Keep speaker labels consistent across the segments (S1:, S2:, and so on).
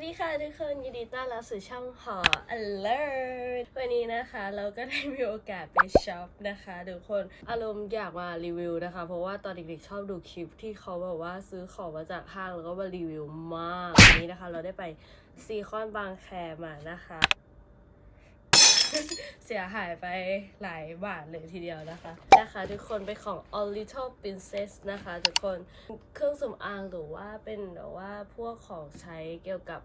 S1: วัสดีค่ะทุกคนยินดีต้อนรับสู่ช่องหอ alert วันนี้นะคะเราก็ได้มีโอกาสไปช็อปนะคะทุกคนอารมณ์อยากมารีวิวนะคะ เพราะว่าตอนเด็กๆชอบดูคลิปที่เขาแบบว่าซื้อของมาจากห้างแล้วก็มารีวิวมากวันนี้นะคะ เราได้ไปซีคอนบางแคมานะคะ เสียหายไปหลายบาทเลยทีเดียวนะคะนะคะทุกคนเป็นของ All Little Princess นะคะทุกคนเครื่องสำอางหรือว่าเป็นแบบว่าพวกของใช้เกี่ยวกับ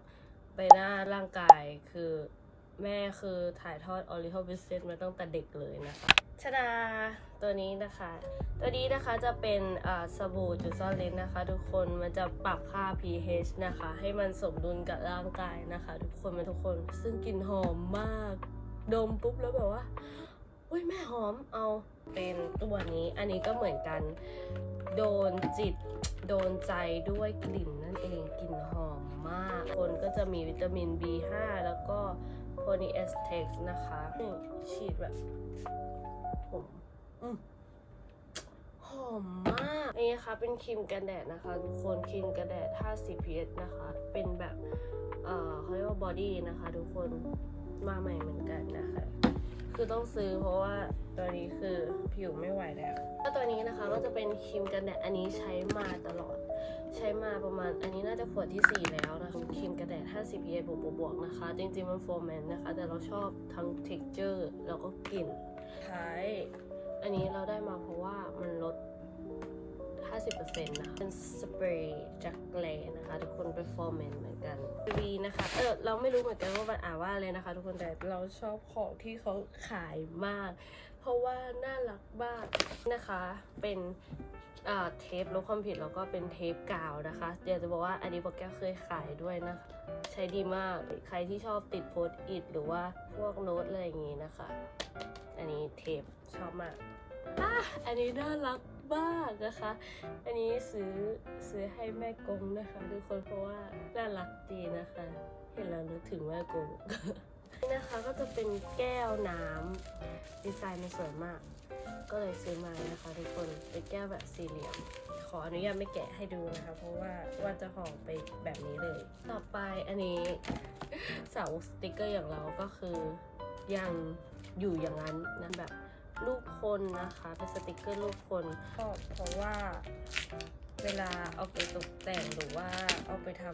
S1: ใบหน้าร่างกายคือแม่คือถ่ายทอด All Little Princess มาตั้งแต่เด็กเลยนะคะชดาตัวนี้นะคะ ตัวนี้นะคะจะเป็นอ่าสบู่จุดซ่อนเลนนะคะ ทุกคนมันจะปรับค่า pH นะคะ ให้มันสมดุลกับร่างกายนะคะ ทุกคนมันทุกคนซึ่งกลิ่นหอมมาก ดมปุ๊บแล้วแบบว่าอุ้ยแม่หอมเอาเป็นตัวนี้อันนี้ก็เหมือนกัน โดนจิตโดนใจด้วยกลิ่นนั่นเองกลิ่นหอมมาก คนก็จะมีวิตามิน B5 แล้วก็โพลีเอสเท็กซ์นะคะนี่ฉีดแบบผมอืมหอมมากนี่นะคะเป็นครีมกันแดดนะคะ ทุกคนครีมกันแดด 50 PH นะคะ เป็นแบบ เอ่อเขาเรียกว่าบอดี้นะคะ ทุกคน มาใหม่เหมือนกันนะคะ คือต้องซื้อเพราะว่าตัวนี้คือผิวไม่ไหวแล้วก็ตัวนี้นะคะก็จะเป็นครีมกันแดดอันนี้ใช้มาตลอด ใช้มาประมาณอันนี้น่าจะขวดที่ 4 แล้วนะคะครีมกันแดด 50 PA บวกบวกๆนะคะ จริงๆมันโฟร์แมนนะคะ แต่เราชอบทั้ง texture แล้วก็กลิ่นท้าย อันนี้เราได้มาเพราะว่ามันลด 50%นะคะเป็นสเปรย์จากแกลนะคะ ทุกคนเป็นฟอร์แมนเหมือนกันวีนะคะ เออ เราไม่รู้เหมือนกันว่ามันอ่านว่าอะไรนะคะ ทุกคนแต่เราชอบของที่เขาขายมาก เพราะว่าน่ารักมากนะคะ เป็นอ่าเทปลบความผิดแล้วก็เป็นเทปกาวนะคะอยากจะบอกว่าอันนี้บอกแก้วเคยขายด้วยนะคะ ใช้ดีมากใครที่ชอบติดโพสต์อิทหรือว่าพวกโน้ตอะไรอย่างงี้นะคะ อันนี้เทปชอบมากอะอันนี้น่ารัก มากนะคะ อันนี้ซื้อซื้อให้แม่กงนะคะทุกคนเพราะว่าน่ารักดีนะคะ เห็นแล้วนึกถึงแม่กงนี่นะคะก็จะเป็นแก้วน้ำดีไซน์มันสวยมาก ก็เลยซื้อมานะคะทุกคนเป็นแก้วแบบสี่เหลี่ยม ขออนุญาตไม่แกะให้ดูนะคะ เพราะว่าว่าจะห่อไปแบบนี้เลย ต่อไปอันนี้เสาสติกเกอร์อย่างเราก็คือยังอยู่อย่างนั้นนั่นแบบ รูปคนนะคะ เป็นสติกเกอร์รูปคนก็เพราะว่าเวลาเอาไปตกแต่งหรือว่าเอาไปท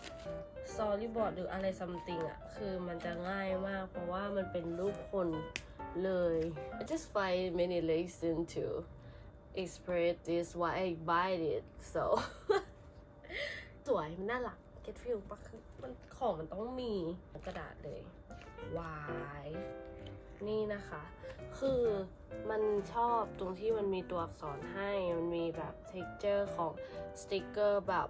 S1: ำซอรี่บอร์ดหรืออะไรซัมติงอะ คือมันจะง่ายมาก เพราะว่ามันเป็นรูปคนเลย I just find many reason to express this why I buy it so สวยมันน่ารัก get feel ปะคือมันของมันต้องมีกระดาษเลยวาย นี่นะคะ คือมันชอบตรงที่มันมีตัวอักษรให้ มันมีแบบ texture ของสติกเกอร์แบบ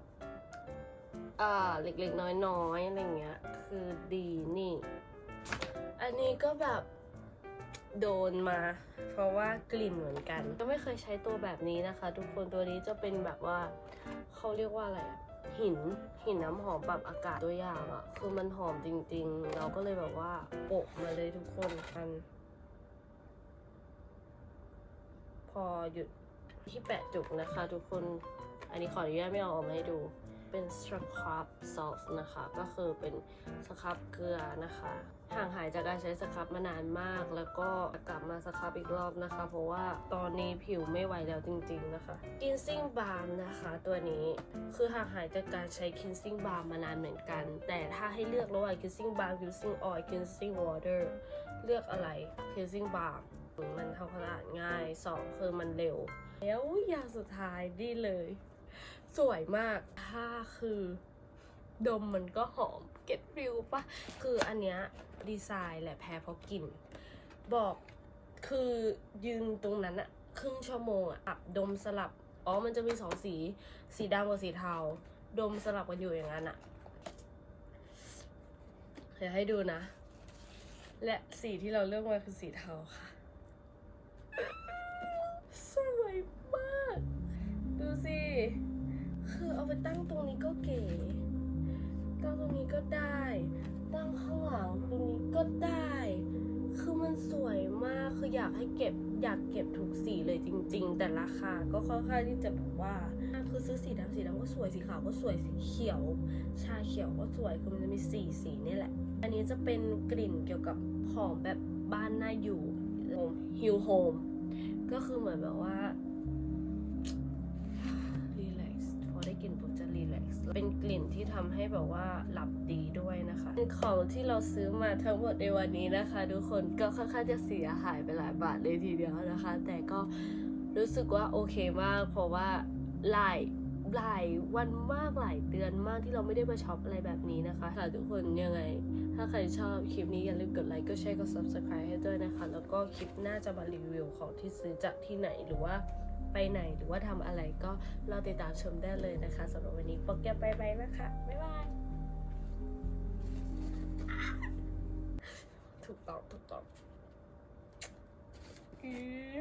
S1: อ่าเล็กๆ น้อยๆ อะไรเงี้ย คือดีนี่ อันนี้ก็แบบโดนมา เพราะว่ากลิ่นเหมือนกัน ก็ไม่เคยใช้ตัวแบบนี้นะคะ ทุกคนตัวนี้จะเป็นแบบว่าเขาเรียกว่าอะไรอะ หินหินน้ำหอมปรับอากาศตัวอย่างอะคือมันหอมจริง ๆ เราก็เลยแบบว่าโปะมาเลยทุกคนกัน พอหยุดที่แปะจุกนะคะ ทุกคน อันนี้ขออนุญาตไม่เอาออกมาให้ดู เป็นสครับซอสนะคะ ก็คือเป็นสครับเกลือนะคะ ห่างหายจากการใช้สครับมานานมาก แล้วก็กลับมาสครับอีกรอบนะคะ เพราะว่าตอนนี้ผิวไม่ไหวแล้วจริง ๆนะคะ Cleansing Balm นะคะตัวนี้คือห่างหายจากการใช้ Cleansing Balm มานานเหมือนกัน แต่ถ้าให้เลือกระหว่าง Cleansing Balm Cleansing Oil Cleansing Water เลือกอะไร Cleansing Balm มันทำความสะอาดง่าย 2 คือมันเร็ว แล้วอย่างสุดท้ายนี่เลย สวยมากถ้าคือ ดมมันก็หอมเก็ตฟิลปะคืออันเนี้ยดีไซน์แหละแพ้เพราะกลิ่น บอกคือยืนตรงนั้นอะครึ่งชั่วโมงอะอับดมสลับ อ๋อมันจะมีสองสี สีดำกับสีเทา ดมสลับกันอยู่อย่างนั้นอะเดี๋ยวให้ดูนะ และสีที่เราเลือกมาคือสีเทาค่ะ สวยมาก ดูสิ คือเอาไปตั้งตรงนี้ก็เก๋ ตั้งตรงนี้ก็ได้ ตั้งข้างหลังตรงนี้ก็ได้ คือมันสวยมาก คืออยากให้เก็บ อยากเก็บทุกสีเลยจริง ๆ แต่ราคาก็ค่อนข้างที่จะแบบว่าน่าคือซื้อสีดำสีดำก็สวย สีขาวก็สวย สีเขียว ชาเขียวก็สวย คือมันจะมีสีสีนี่แหละ อันนี้จะเป็นกลิ่นเกี่ยวกับหอมแบบบ้านน่าอยู่ฮิลโฮมก็คือเหมือนแบบว่า ทำให้แบบว่าหลับดีด้วยนะคะของที่เราซื้อมาทั้งหมดในวันนี้นะคะ ทุกคนก็ค่อนข้างจะเสียหายไปหลายบาทเลยทีเดียวนะคะ แต่ก็รู้สึกว่าโอเคมากเพราะว่าหลายหลายวันมากหลายเดือนมากที่เราไม่ได้มาช็อปอะไรแบบนี้นะคะค่ะทุกคนยังไง ถ้าใครชอบคลิปนี้อย่าลืมกดไลค์กดแชร์กด subscribe ให้ด้วยนะคะ แล้วก็คลิปหน้าจะมารีวิวของที่ซื้อจากที่ไหนหรือว่า ไปไหนหรือว่าทำอะไรก็รอติดตามชมได้เลยนะคะสำหรับวันนี้โปรแกรมไปไปนะคะ บ๊ายบาย ถูกต้องถูกต้องอือ